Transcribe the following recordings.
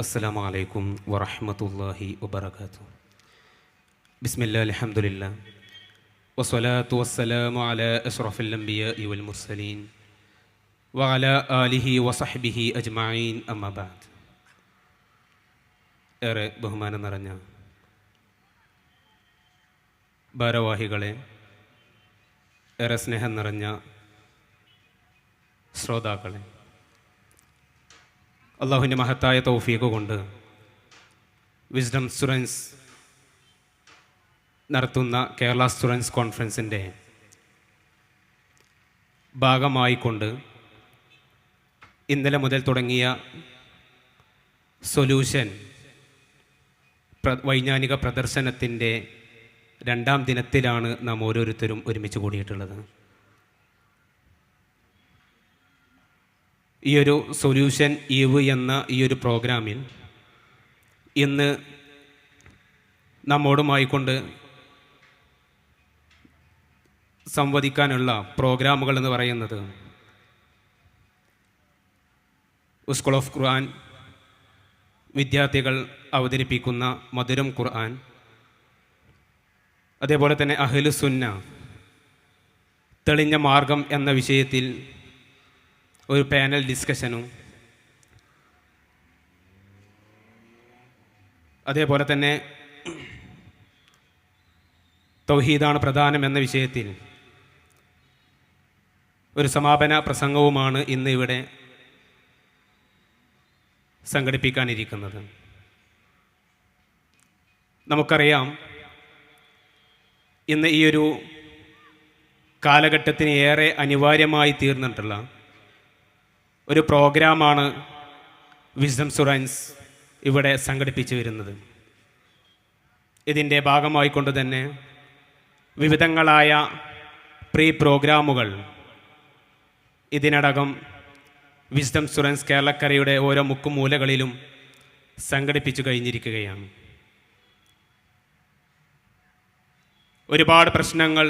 السلام عليكم ورحمة الله وبركاته بسم الله الحمد لله والصلاة والسلام على أشرف الأنبياء والمرسلين وعلى آله وصحبه أجمعين أما بعد ഏറെ ബഹുമാനം നിറഞ്ഞ ഭാരവാഹികളെ ഏറെ സ്നേഹം നിറഞ്ഞ ശ്രോതാക്കളെ അള്ളാഹുവിന്റെ മഹത്തായ തൗഫീഖ് കൊണ്ട് വിസ്ഡം സ്റ്റുഡൻസ് നടത്തുന്ന കേരള സ്റ്റുഡൻസ് കോൺഫറൻസിന്റെ ഭാഗമായിക്കൊണ്ട് ഇന്നലെ മുതൽ തുടങ്ങിയ സൊല്യൂഷൻ പ്ര വൈജ്ഞാനിക പ്രദർശനത്തിന്റെ രണ്ടാം ദിനത്തിലാണ് നാം ഓരോരുത്തരും ഒരുമിച്ച് കൂടിയിട്ടുള്ളത്. ഈ ഒരു സൊല്യൂഷൻ ഈവ് എന്ന ഈ ഒരു പ്രോഗ്രാമിൽ ഇന്ന് നമ്മോടുമായിക്കൊണ്ട് സംവദിക്കാനുള്ള പ്രോഗ്രാമുകൾ എന്ന് പറയുന്നത് സ്കൂൾ ഓഫ് ഖുർആൻ വിദ്യാർത്ഥികൾ അവതരിപ്പിക്കുന്ന മധുരം ഖുർആൻ അതേപോലെ തന്നെ അഹ്ലു സുന്ന തെളിഞ്ഞ മാർഗം എന്ന വിഷയത്തിൽ ഒരു പാനൽ ഡിസ്കഷനും അതേപോലെ തന്നെ തൗഹീദാണ് പ്രധാനം എന്ന വിഷയത്തിൽ ഒരു സമാപന പ്രസംഗവുമാണ് ഇന്ന് ഇവിടെ സംഘടിപ്പിക്കാനിരിക്കുന്നത്. നമുക്കറിയാം ഇന്ന് ഈ ഒരു കാലഘട്ടത്തിന് ഏറെ അനിവാര്യമായി തീർന്നിട്ടുള്ള ഒരു പ്രോഗ്രാമാണ് വിസ്ഡം സുറൈൻസ് ഇവിടെ സംഘടിപ്പിച്ചു വരുന്നത്. ഇതിന്റെ ഭാഗമായിക്കൊണ്ട് തന്നെ വിവിധങ്ങളായ പ്രീ പ്രോഗ്രാമുകൾ ഇതിനടകം വിസ്ഡം സുറൻസ് കേരളക്കരയുടെ ഓരോ മുക്കുമൂലകളിലും സംഘടിപ്പിച്ചു കഴിഞ്ഞിരിക്കുകയാണ്. ഒരുപാട് പ്രശ്നങ്ങൾ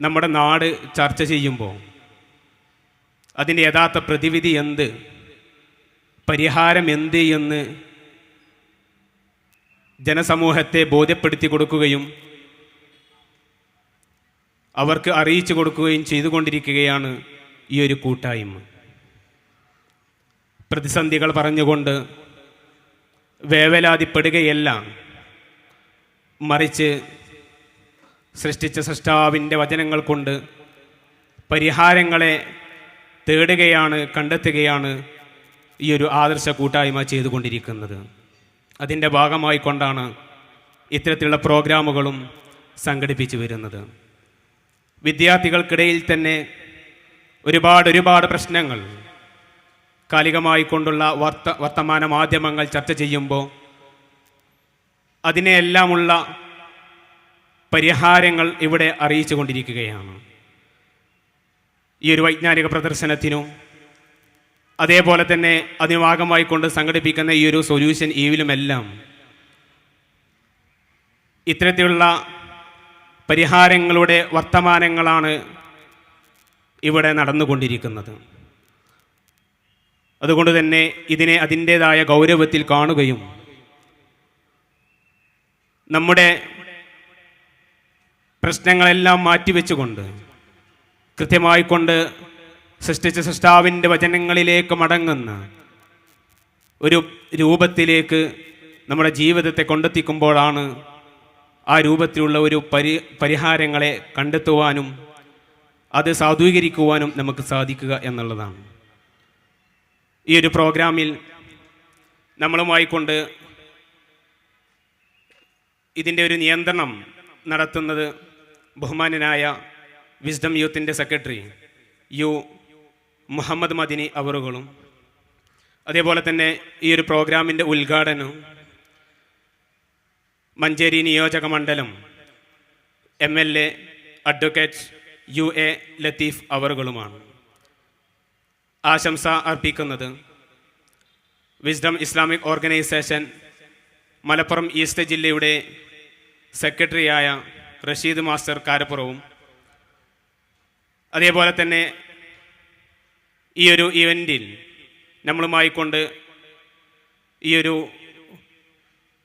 നമ്മുടെ നാട് ചർച്ച ചെയ്യുമ്പോൾ അതിന്റെ യഥാർത്ഥ പ്രതിവിധി എന്ത്? പരിഹാരം എന്ത് എന്ന് ജനസമൂഹത്തെ ബോധ്യപ്പെടുത്തി കൊടുക്കുകയും അവർക്ക് അറിയിച്ചു കൊടുക്കുകയും ചെയ്തുകൊണ്ടിരിക്കുകയാണ് ഈ ഒരു കൂട്ടായ്മ. പ്രതിസന്ധികൾ പറഞ്ഞുകൊണ്ട് വേവലാതിപ്പെടുകയല്ല. മറിച്ച് സൃഷ്ടിച്ച സൃഷ്ടാവിന്റെ വചനങ്ങൾ കൊണ്ട് പരിഹാരങ്ങളെ തേടുകയാണ് കണ്ടെത്തുകയാണ് ഈ ഒരു ആദർശ കൂട്ടായ്മ ചെയ്തുകൊണ്ടിരിക്കുന്നത്. അതിന്റെ ഭാഗമായി കൊണ്ടാണ് ഇത്തരത്തിലുള്ള പ്രോഗ്രാമുകളും സംഘടിപ്പിച്ചു വരുന്നത്. വിദ്യാർത്ഥികൾക്കിടയിൽ തന്നെ ഒരുപാട് ഒരുപാട് പ്രശ്നങ്ങൾ. കാലികമായി കൊണ്ടുള്ള വർത്ത വർത്തമാന മാധ്യമങ്ങൾ ചർച്ച ചെയ്യുമ്പോൾ അതിനെല്ലാമുള്ള പരിഹാരങ്ങൾ ഇവിടെ അറിയിച്ചു കൊണ്ടിരിക്കുകയാണ്. ഈ ഒരു വൈജ്ഞാനിക പ്രദർശനത്തിനും അതേപോലെ തന്നെ അതിന് ഭാഗമായി കൊണ്ട് സംഘടിപ്പിക്കുന്ന ഈ ഒരു സൊല്യൂഷൻ ഈവിലുമെല്ലാം ഇത്തരത്തിലുള്ള പരിഹാരങ്ങളുടെ വർത്തമാനങ്ങളാണ് ഇവിടെ നടന്നുകൊണ്ടിരിക്കുന്നത്. അതുകൊണ്ട് തന്നെ ഇതിനെ അതിന്റേതായ ഗൗരവത്തിൽ കാണുകയും നമ്മുടെ പ്രശ്നങ്ങളെല്ലാം മാറ്റിവെച്ചുകൊണ്ട് കൃത്യമായി കൊണ്ട് സൃഷ്ടിച്ച സൃഷ്ടാവിന്റെ വചനങ്ങളിലേക്ക് മടങ്ങുന്ന ഒരു രൂപത്തിലേക്ക് നമ്മുടെ ജീവിതത്തെ കൊണ്ടെത്തിക്കുമ്പോഴാണ് ആ രൂപത്തിലുള്ള ഒരു പരി പരിഹാരങ്ങളെ കണ്ടെത്തുവാനും അത് സാധൂകരിക്കുവാനും നമുക്ക് സാധിക്കുക എന്നുള്ളതാണ്. ഈ ഒരു പ്രോഗ്രാമിൽ നമ്മളുമായി കൊണ്ട് ഇതിന്റെ ഒരു നിയന്ത്രണം നടത്തുന്നത് ബഹുമാനനായ വിസ്ഡം യൂത്തിന്റെ സെക്രട്ടറി യു മുഹമ്മദ് മദിനി അവറുകളും അതേപോലെ തന്നെ ഈ ഒരു പ്രോഗ്രാമിന്റെ ഉദ്ഘാടനം മഞ്ചേരി നിയോജക മണ്ഡലം M L A advocate U A Latheef അവറുകളുമാണ്. ആശംസ അർപ്പിക്കുന്നത് Wisdom Islamic organisation Malappuram east ജില്ലയുടെ സെക്രട്ടറിയായ റഷീദ് മാസ്റ്റർ കാരപ്പുറവും അതേപോലെ തന്നെ ഈ ഒരു ഇവന്റിൽ നമ്മളുമായി കൊണ്ട് ഈ ഒരു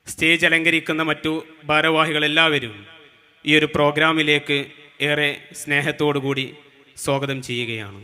സ്റ്റേജ് അലങ്കരിക്കുന്ന മറ്റു ഭാരവാഹികളെല്ലാവരും ഈ ഒരു പ്രോഗ്രാമിലേക്ക് ഏറെ സ്നേഹത്തോടു കൂടി സ്വാഗതം ചെയ്യുകയാണ്.